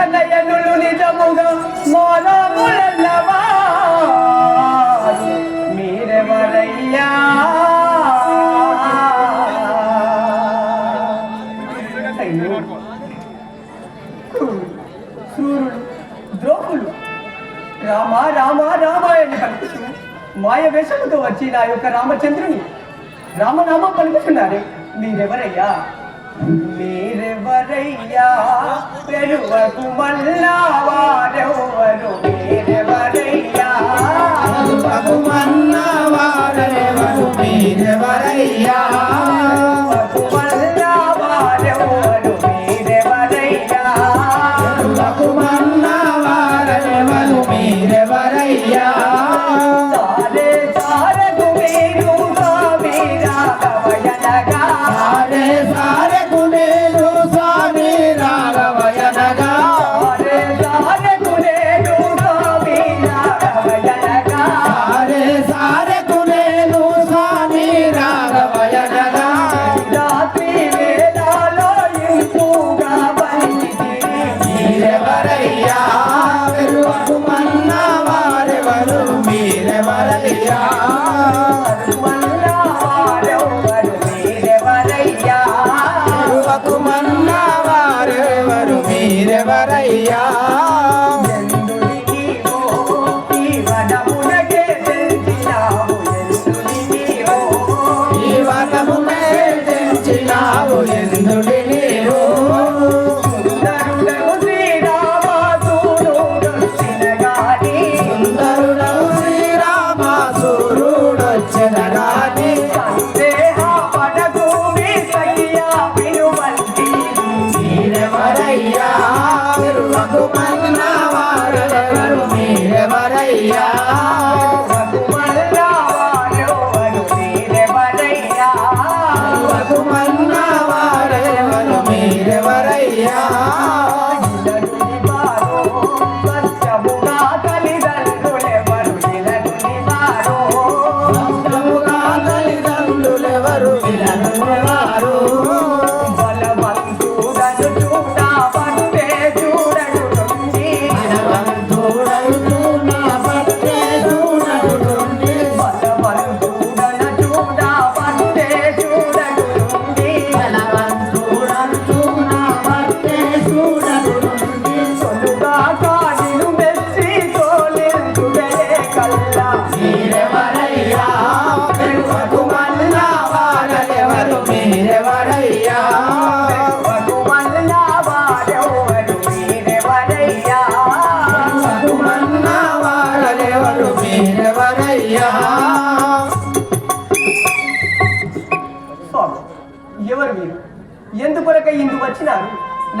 తనయనులు నిజముగా మోనములన్నవా మీరెవరయ్యా? క్రూరులు ద్రోహులు. రామ రామ రామాయణ పలుకుతున్నారు మాయ వేషముతో వచ్చి నా యొక్క రామచంద్రుని రామనామ పలుకుతున్నారు. మీరెవరయ్యా? మీ பெருவகுமல்லாவாரோ வரும் মায়া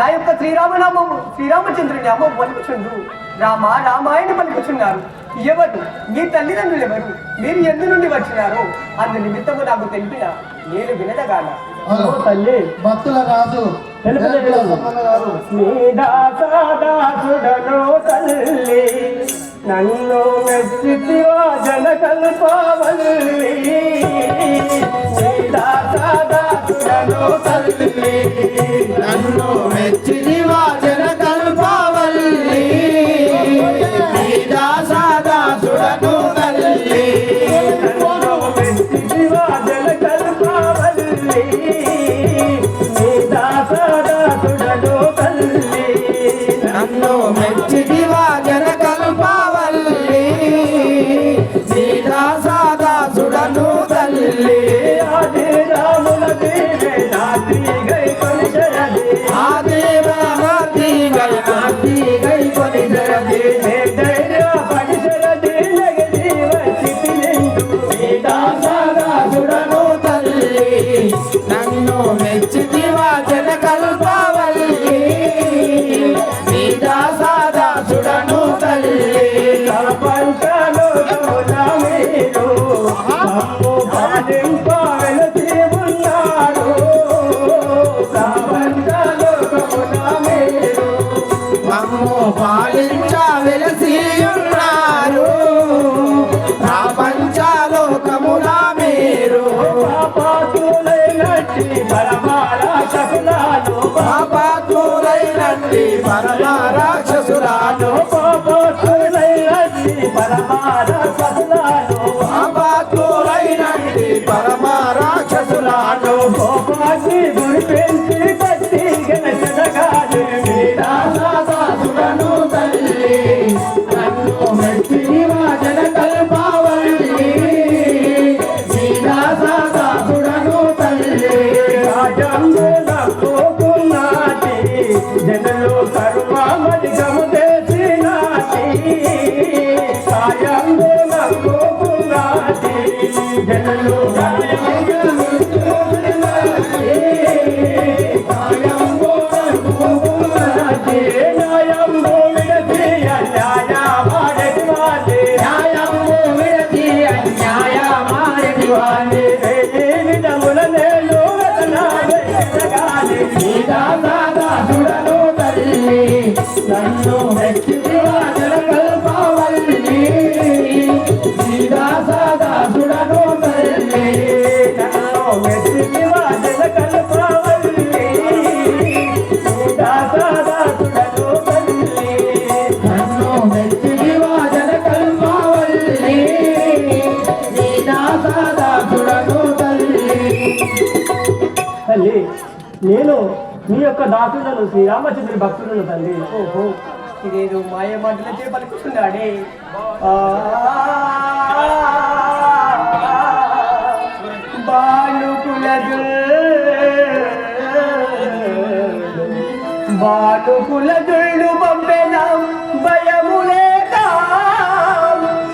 నా యొక్క శ్రీరామనామము శ్రీరామచంద్రుని అమ్మ పలుకుచుండు. రామ రామాయణ పలుకుచున్నారు. ఎవరు? మీ తల్లిదండ్రులు ఎవరు? మీరు ఎందు నుండి వచ్చినారు? అందు నిమిత్తము నాకు తెలిపిన నేను వినదగాల తల్లి. భక్తుల రాజు. నన్ను నన్ను do प्रेम कृपा యొక్క దాసులను శ్రీరామచంద్రుని భక్తులను తల్లి ఓహో. ఇదేదో మాయ మాటలచే పలుకుతున్నాడే ఆ, బాలుకులదు బాలుకులదుళ్ళు పంపెన భయములేక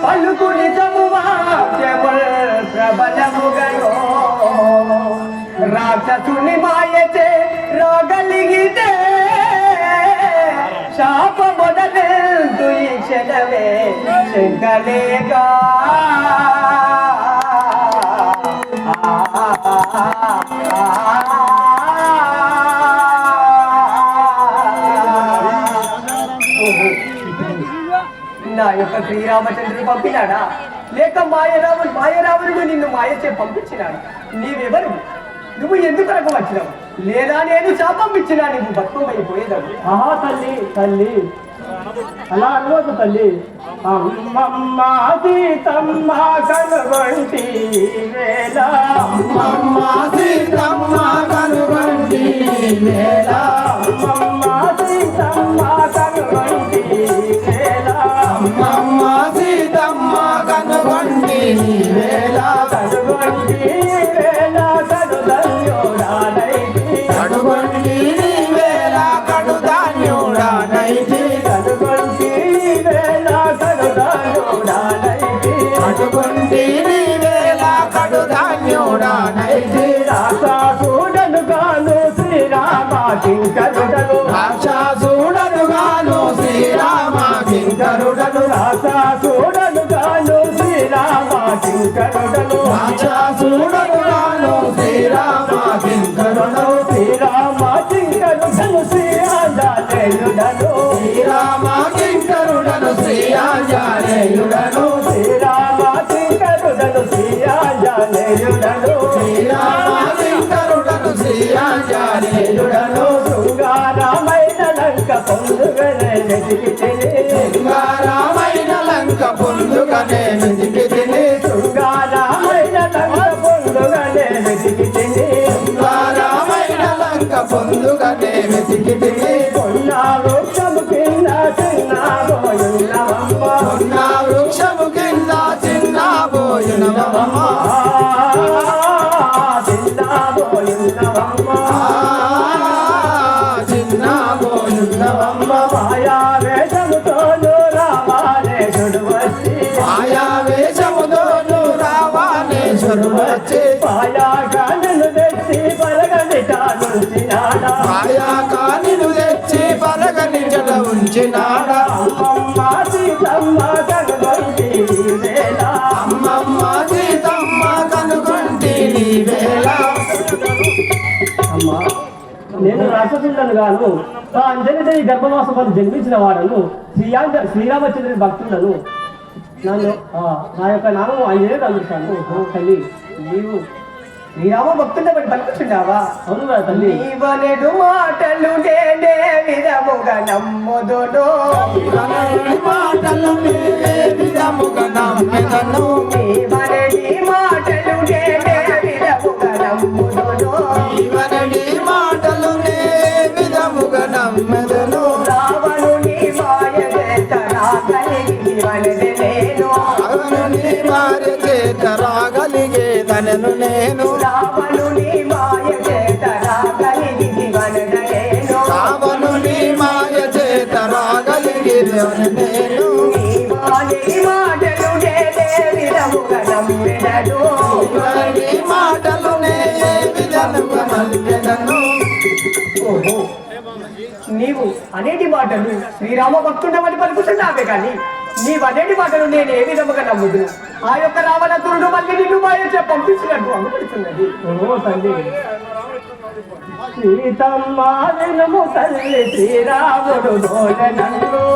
పలుకుని వాక్యముల్ ప్రబలముగను. రాక్షసుని మాయచే రాగలిగితే శాప మొదలెందు నా యొక్క శ్రీరామచంద్రుడు పంపినాడా? లేక మాయరాముడు మాయరాముడు నిన్ను మాయచే పంపించినాడు? నీవెవరు నువ్వు ఎందుకు రకం వచ్చినావు? లేదా నేను శాపం ఇచ్చినా నువ్వు బతుకమైపోయేదావు ఆహా తల్లి తల్లి. అలా అనవద్దు తల్లి. అమ్మమ్మ సీతమ్మ కనుగొంటి వేళ. అమ్మ సీతమ్మ కనుగొంటి వేళ. అమ్మమ్మ కింకరుడను రాక్షసుడను గాను శ్రీరామ కింకరుడను రాసాసుడను గాను శ్రీరామ కింకరుడను రాక్షసుడను గాను శ్రీరామ కింకరుడను శ్రీరామ కింకరుడను శ్రీరాజాలేయుడను శ్రీరామ పొందుకనే వెతికి తిని శృంగారమైన లంక పొందుగనే వెతికి తిని శృంగారమైన లంక పొందుకనే వెతికి తిని కొన్న వృక్షము కింద వృక్షము చిన్న చిన్నాబోయున్నవమ్మ. చిన్న ఉంచినాడా అమ్మమ్మ సీతమ్మ కనుగొంటి వేళ. అమ్మమ్మ సీతమ్మ కనుగొంటి అమ్మా నేను రాక్షసులను గాను ఆ అంజనిదేవి గర్భవాసములు జన్మించిన వాడను. శ్రీయాంజ శ్రీరామచంద్రుని భక్తులను నన్ను నా యొక్క నామం అంజనే తగ్గుతాను తల్లి నీవు శ్రీరామ భక్తుల బట్టి కదా తల్లి. నీవనెడు మాటలు నేనే విధముగా నమ్ముదును. మాటలు మీరే విధముగా నమ్మెదను. నీవనెడి అనేటి మాటలు. శ్రీరామ భక్తుండమని పలుకుతున్నావే కానీ నీవు అనేటి మాటలు నేను ఏ విధముగా నమ్ముదు? ఆ యొక్క రావణతుడు మళ్ళీ నిన్ను మాయ చెప్ప పంపించినట్టు అనుకుంటున్నది ఓ తల్లి. సీతమ్మ వినుము తల్లి శ్రీరాముడు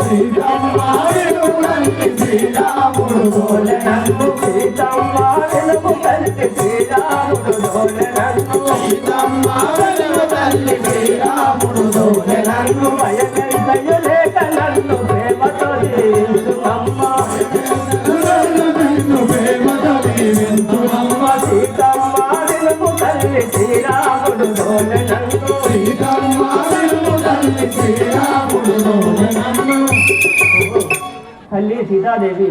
సీతమ్మ వినుము తల్లి శ్రీరాముడు సీతమ్మ వినుము తల్లి శ్రీరాముడు సీతమ్మ వినుము తల్లి శ్రీరాముడు తల్లి సీతాదేవి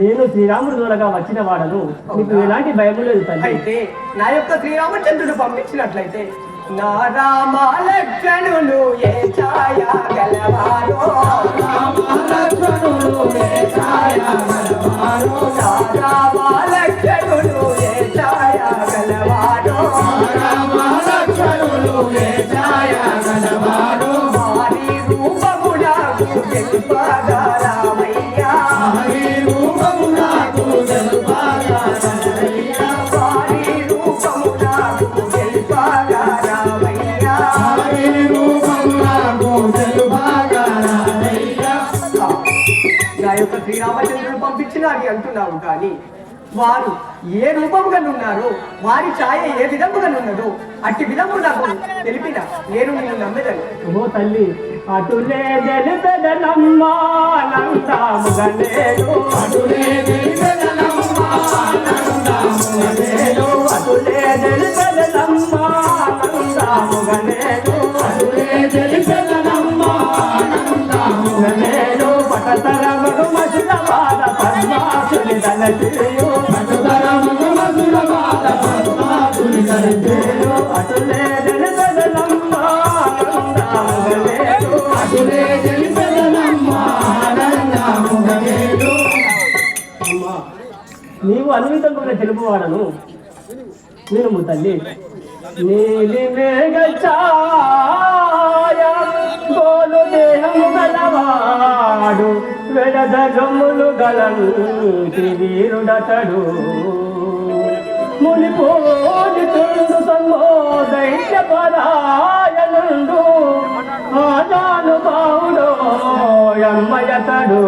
నేను శ్రీరాముడు దూరగా వచ్చిన వాడను. నీకు ఎలాంటి భయం లేదు తల్లి. అయితే నా యొక్క శ్రీరామచంద్రుడు పంపించినట్లయితే నా రామ లక్షణులు ఏ ఛాయ గలవారో? ఏ ఛాయ గలవారో? శ్రీరామచంద్రుడు పంపించినాడు అంటున్నావు కానీ వారు ఏ రూపముగా ఉన్నారో వారి ఛాయ ఏ విధముగా ఉన్నదో అట్టి విధము నాకు తెలిపిన నేను నిన్ను నమ్మేదాన్ని ఓ తల్లి అటులే తెలిపెదనమ్మా నందాముగలేడు అటులే తెలిపెదనమ్మా నందాముగలేడు అటులే తెలిపెదనమ్మా నందాముగలేడు అటులే తెలిపెదనమ్మా నందాముగలేడు మధుర బాధ తలచియు నీవు అన్వితంగా తెలుపువాడను. నేను తల్లి. నీలి మేఘ ఛాయ గోలు దేహము గలవాడు వెడదగములు గలంటి వీరుడతడు. మునిపోని తుండు సంబోధైన పరాయనుండు ఆదాను బావుడో ఎమ్మయతడు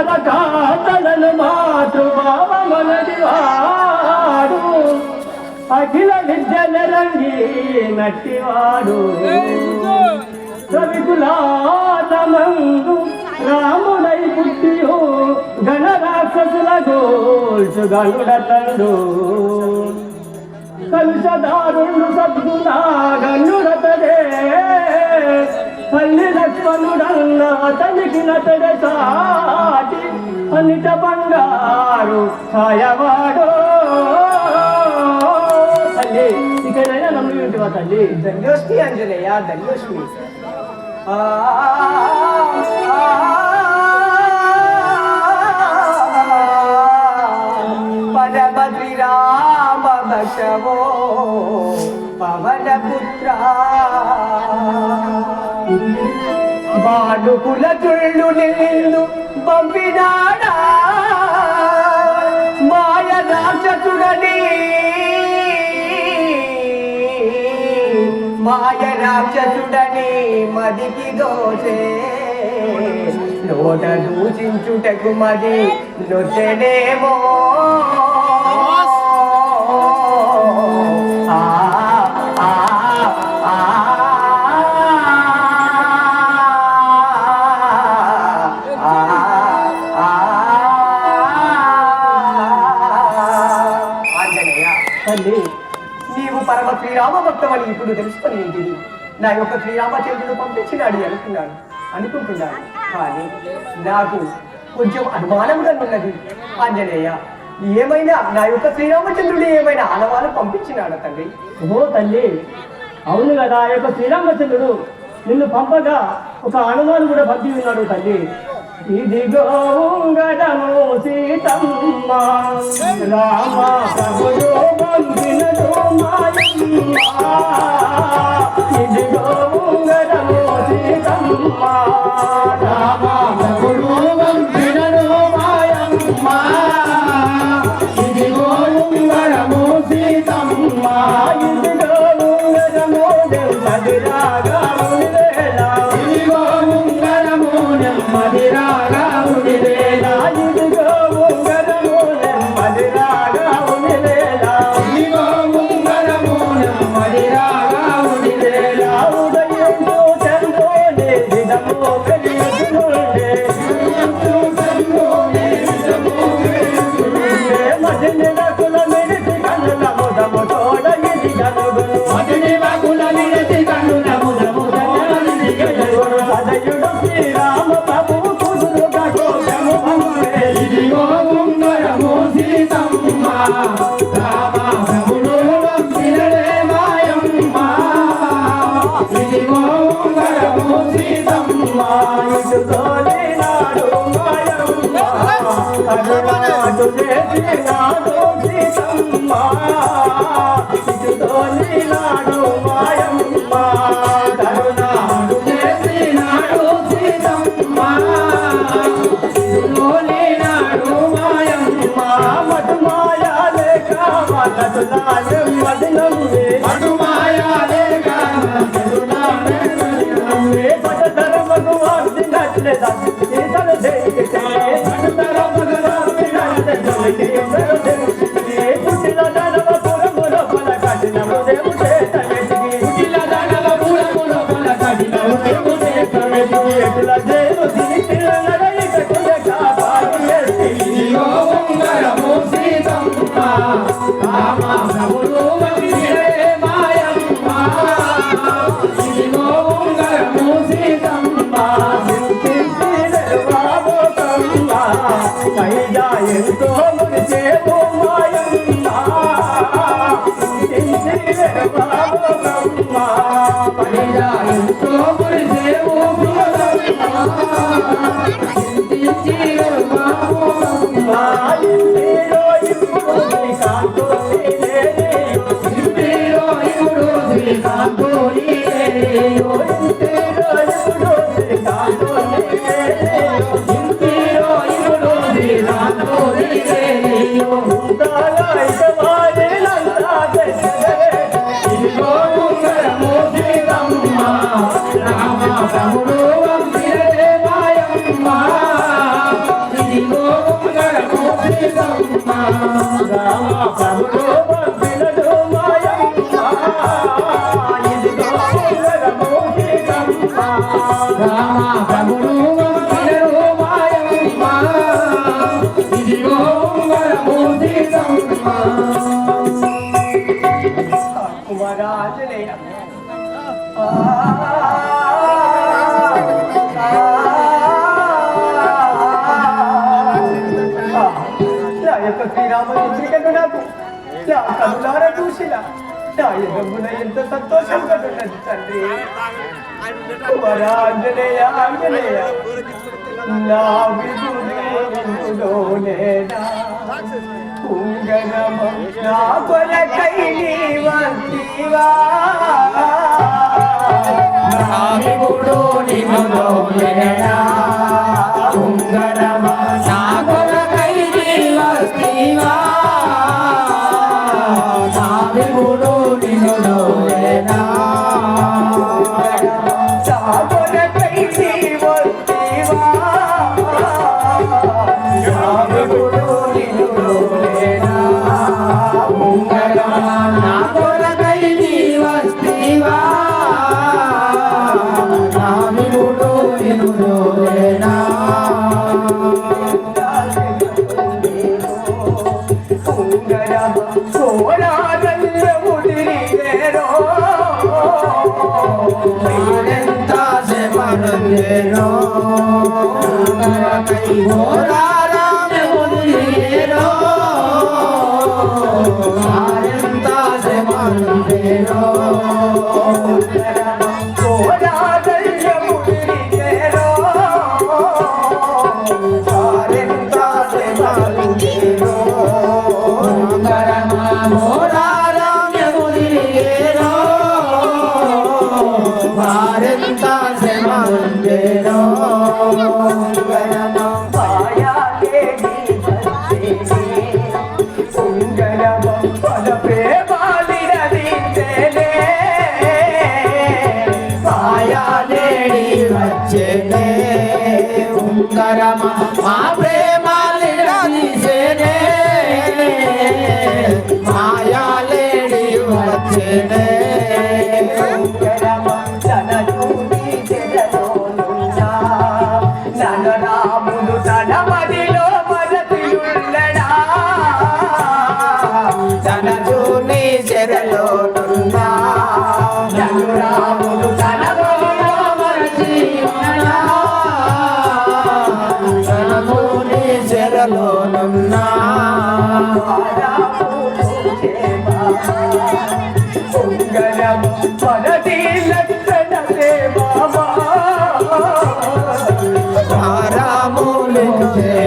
పరకాతలను మాతృభావమనది వాడు. అఖిల విద్య విద్యలరంగి నట్టివాడు కవికులాతమందు రాముడై పుట్టియు గణ రాక్షసుల గోల్చు గనుడతండు కలుషదారుణ్ణు సద్గుణా తల్లి లక్ష్మణుడన్న అతనికి నతడే సాటి అన్నిట బంగారు సాయవాడు తల్లి ఇక్కడైనా నమ్మి ఉంటువా తల్లి ధన్యోస్మి అంజనేయ ధన్యోస్మి ఆ, ఆ, పరమద్రి రామ బసవో పవన పుత్ర బాడుకుల జుళ్ళు నిన్ను పంపినాడా? మాయ రాక్షసుడని. మాయ రాక్షసుడని మదికి దోసే. నోట దూషించుటకు మది నొచ్చెనేమో అని ఇప్పుడు తెలుసుకొని ఏంటి నా యొక్క శ్రీరామచంద్రుడు పంపించినాడు అనుకున్నాడు. అనుకుంటున్నాను కానీ నాకు కొంచెం అనుమానంగా ఉన్నది. ఆంజనేయ ఏమైనా నా యొక్క శ్రీరామచంద్రుడు ఏమైనా ఆనవాలు పంపించినాడు తండ్రి ఓ తల్లి అవును కదా ఆ యొక్క శ్రీరామచంద్రుడు నిన్ను పంపగా ఒక అనుమానం కూడా పంపి ఉన్నాడు తల్లి. ఇదిగో ఉంగరము సీతమ్మ. రామ ప్రభుడు పంపినదు కనులార చూసిలా నా ఎదమున ఎంత సంతోషంగా ఉన్నది తండ్రి. కుమరా ఆంజనేయ నా విధులోనేనా కుంగనమ నా కొరకై నీ వంతివా પિતા છે માનંદેનો કઈ હોરા ఓంకారమా మా ప్రేమ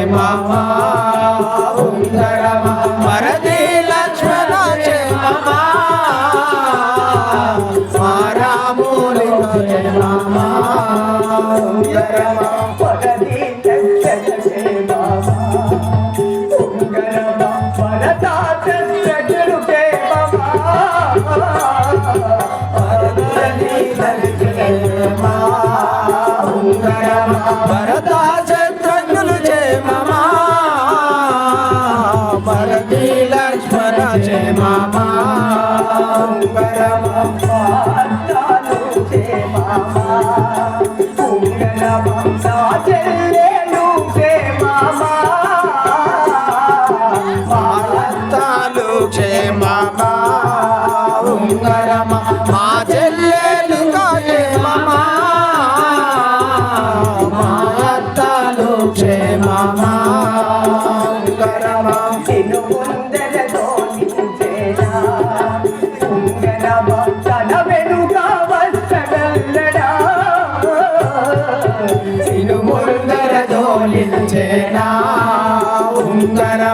mama క్షేమ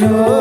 you.